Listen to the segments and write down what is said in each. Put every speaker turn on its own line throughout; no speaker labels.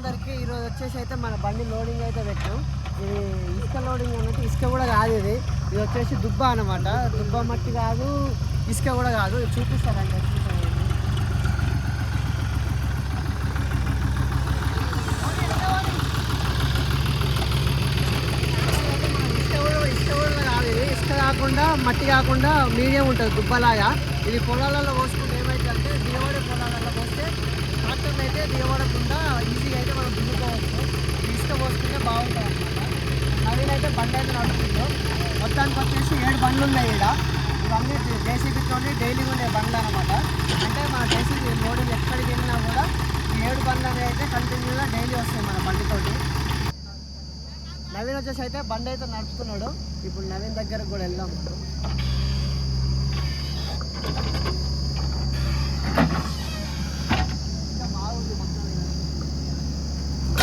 అందరికీ ఈరోజు వచ్చేసి అయితే మన బండి లోడింగ్ అయితే పెట్టాం. ఇది ఇసుక లోడింగ్ అన్నట్టు ఇసుక కూడా కాదు ఇది. ఇది వచ్చేసి దుబ్బ అనమాట దుబ్బ మట్టి కాదు ఇసుక కూడా కాదు. ఇది చూపిస్తారండి ఇసుక కాకుండా మట్టి కాకుండా మీడియం ఉంటుంది దుబ్బలాగా. ఇది పొలాలలో పోసుకుంటే ఏమైందంటే దిగబడే పొలాలలో పోస్తే ట్రాక్టర్లు అయితే దిగబడకుండా ఈజీగా అయితే మనం దిగుకోవచ్చు ఇసుక పోసుకుంటే బాగుంటుంది అనమాట నవీన్ అయితే బండి అయితే నడుపుతుందో మొత్తానికి వచ్చేసి ఏడు బండ్లు ఉన్నాయి ఇక్కడ ఇవన్నీ జేసీబీతో డైలీ ఉండే బండ్లు అనమాట అంటే మన జేసీబీ లోడింగ్ ఎక్కడికి వెళ్ళినా కూడా ఈ ఏడు బండ్లు అనేవి అయితే కంటిన్యూగా డైలీ వస్తాయి మన బండితోటి నవీన్ వచ్చేసి అయితే బండి అయితే నడుపుతున్నాడు. ఇప్పుడు నవీన్ దగ్గరకు కూడా వెళ్దాం మనం. ఇంకా బాగుంది మొత్తం ఇది.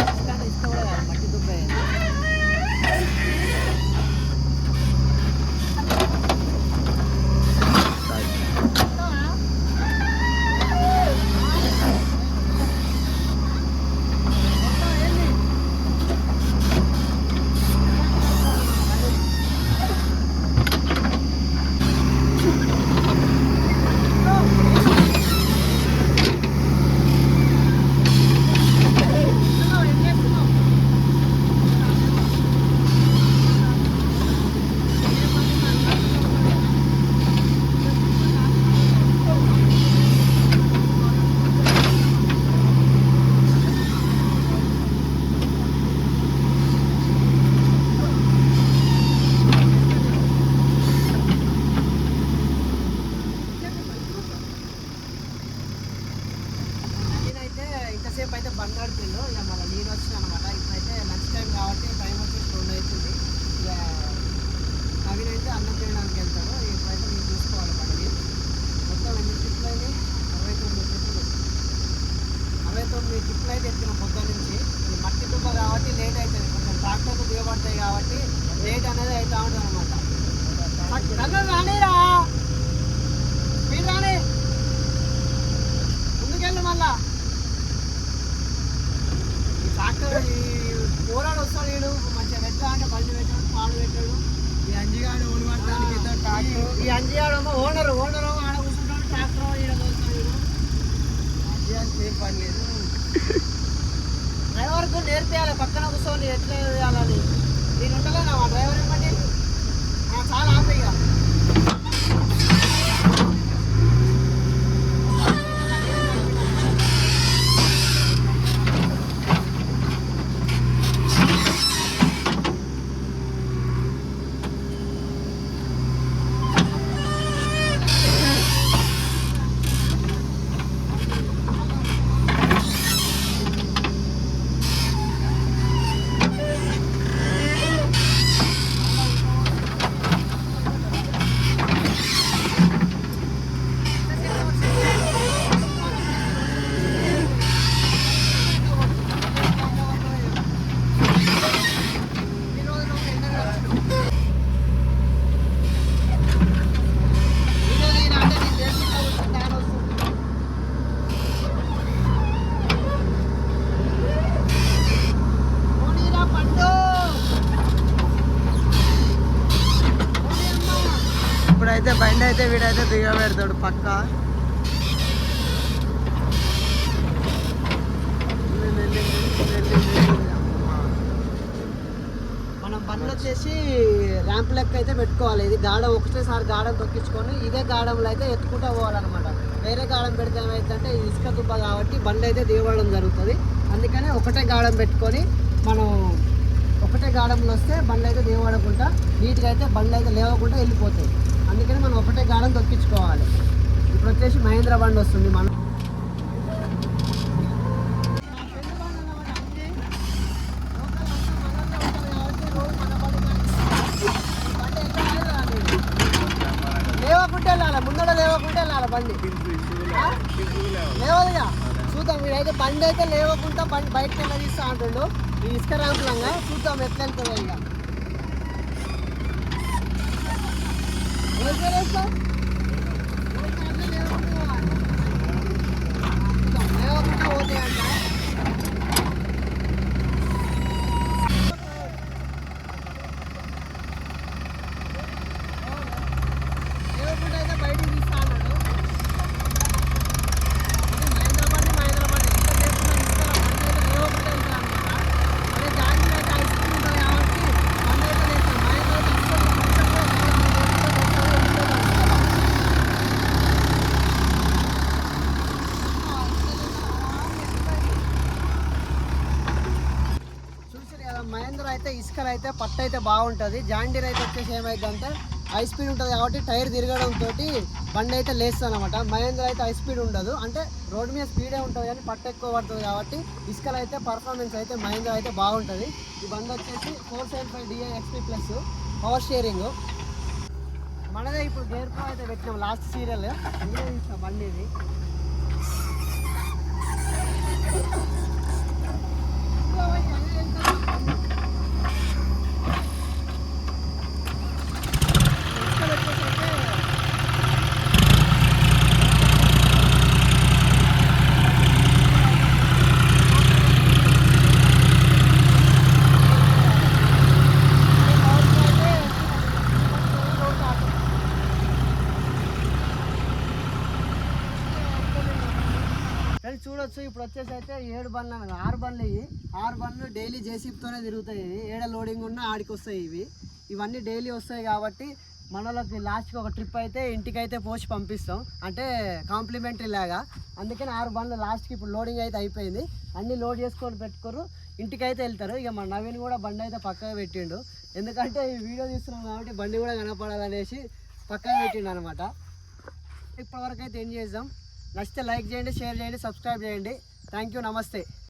ఇసుక అంటే ఇసుక కూడా కాదు, మట్టి దుబ్బే మొత్తం ఏంది? నేనైతే ఇంతసేపు అయితే బండి నడిపిండు ఇక మళ్ళీ నేను వచ్చింది అనమాట ఇప్పుడైతే లంచ్ టైం కాబట్టి టైం వచ్చేసి రెండు అవుతుంది. ఇక నవీన్ అయితే అన్నం చేయడానికి వెళ్తాడు. ఇప్పుడైతే నేను చూసుకోవాలి బండి మొత్తం ఎన్ని ట్రిప్లు అయినాయి? అరవై తొమ్మిది ట్రిప్లు అరవై తొమ్మిది ట్రిప్లు అయితే ఎత్తిన పొద్దు నుంచి. మట్టి దుబ్బ కాబట్టి లేట్ అవుతుంది. కొంచెం ట్రాక్టర్లు దిగబడతాయి కాబట్టి లేట్ అనేది అవుతా ఉంటుంది అనమాట రానిరా! మీరు రాని! ముందుకెళ్ళు మళ్ళా. ట్రాక్టర్ ఈ పోరాడు వస్తాడు వీడు. మంచిగా పెట్టా అంటే బండి పెట్టాడు పాడు పెట్టాడు.
ఈ అంజిగాడు ఓడి పడటానికి ఇద్దరు
ఈ-
ట్రాక్టర్
ఈ అంజియాడేమో ఓనర్ ఓనర్ ఆడ కూర్చుంటాడు ట్రాక్టర్ ఈడ తోలుతాడు వీడు.
అంజిగానికి ఏం పని లేదు
డ్రైవర్కు నేర్పియాలి పక్కన కూర్చొని ఎట్లా చేయాలని. నేను ఉంటలేనా మా డ్రైవర్ ఆ, చాలా ఆపే
అయితే బండి అయితే వీడైతే దిగబెడతాడు పక్క.
మనం బండ్లు వచ్చేసి ర్యాంప్ లెక్క అయితే పెట్టుకోవాలి. ఇది గాడం ఒకటేసారి గాడం తొక్కించుకొని ఇదే గాడంలో అయితే ఎత్తుకుంటూ పోవాలన్నమాట. వేరే గాడం పెడితే ఏమైందంటే ఇసుక దుబ్బ కాబట్టి బండి అయితే దిగబడడం జరుగుతుంది. అందుకనే ఒకటే గాడం పెట్టుకొని మనం ఒకటే గాడంలో వస్తే బండ్లు అయితే దిగబడకుండా నీట్గా అయితే బండ్లు అయితే లేవకుండా వెళ్ళిపోతాయి. అందుకని మనం ఒకటే గాలం తొక్కించుకోవాలి. ఇప్పుడు వచ్చేసి మహేంద్ర బండి వస్తుంది. మనం లేవకుంటే వెళ్ళాలి ముందర లేవకుంటే వెళ్ళాలి బండి లేవదుగా? చూద్దాం వీడైతే బండి అయితే లేవకుండా బండి బయటకు వెళ్ళ తీస్తా అంటుండు. ఈ ఇసుక ర్యాంపులంగా చూద్దాం ఎట్లా వెళ్తుందో ఇక. 我跟他说。అయితే అయితే పట్ట అయితే బాగుంటుంది. జాండీర్ అయితే వచ్చేసి ఏమైందంటే హై స్పీడ్ ఉంటుంది కాబట్టి టైర్ తిరగడం తోటి బండి అయితే లేస్తుంది అనమాట మహేంద్ర అయితే హై స్పీడ్ ఉండదు. అంటే రోడ్డు మీద స్పీడే ఉంటుంది కానీ పట్ట ఎక్కువ పడుతుంది కాబట్టి ఇసుకలు అయితే పర్ఫార్మెన్స్ అయితే మహేంద్ర అయితే బాగుంటుంది. ఈ బండి వచ్చేసి four seven five DI XP plus power sharing మనదే ఇప్పుడు గేర్ ప్రో అయితే పెట్టినాం లాస్ట్ సీరియల్ అందులో బండి ఇది ఇసుకలు వచ్చేసి అయితే ఫ్రెండ్స్ చూడొచ్చు ఇప్పుడు వచ్చేసి అయితే ఏడు బండ్లు అనగా ఆరు బండ్లు ఇవి. ఆరు బండ్లు డైలీ జేసీబీతోనే తిరుగుతాయి. ఇవి ఏడ లోడింగ్ ఉన్నా ఆడికి వస్తాయి ఇవి. ఇవన్నీ డైలీ వస్తాయి కాబట్టి మనలోకి లాస్ట్కి ఒక ట్రిప్ అయితే ఇంటికి అయితే పోసి పంపిస్తాం. అంటే కాంప్లిమెంటరీ లాగా. అందుకని ఆరు బండ్లు లాస్ట్కి ఇప్పుడు లోడింగ్ అయితే అయిపోయింది. అన్నీ లోడ్ చేసుకొని పెట్టుకోరు. ఇంటికి అయితే వెళ్తారు. ఇక మన నవీన్ కూడా బండి అయితే పక్కగా పెట్టిండు. ఎందుకంటే ఈ వీడియో తీస్తున్నాం కాబట్టి బండి కూడా కనపడాలనేసి పక్కగా పెట్టిండు అనమాట ఇప్పటివరకు అయితే ఏం చేద్దాం? నచ్చితే లైక్ చేయండి షేర్ చేయండి సబ్స్క్రైబ్ చేయండి. థ్యాంక్ యూ నమస్తే.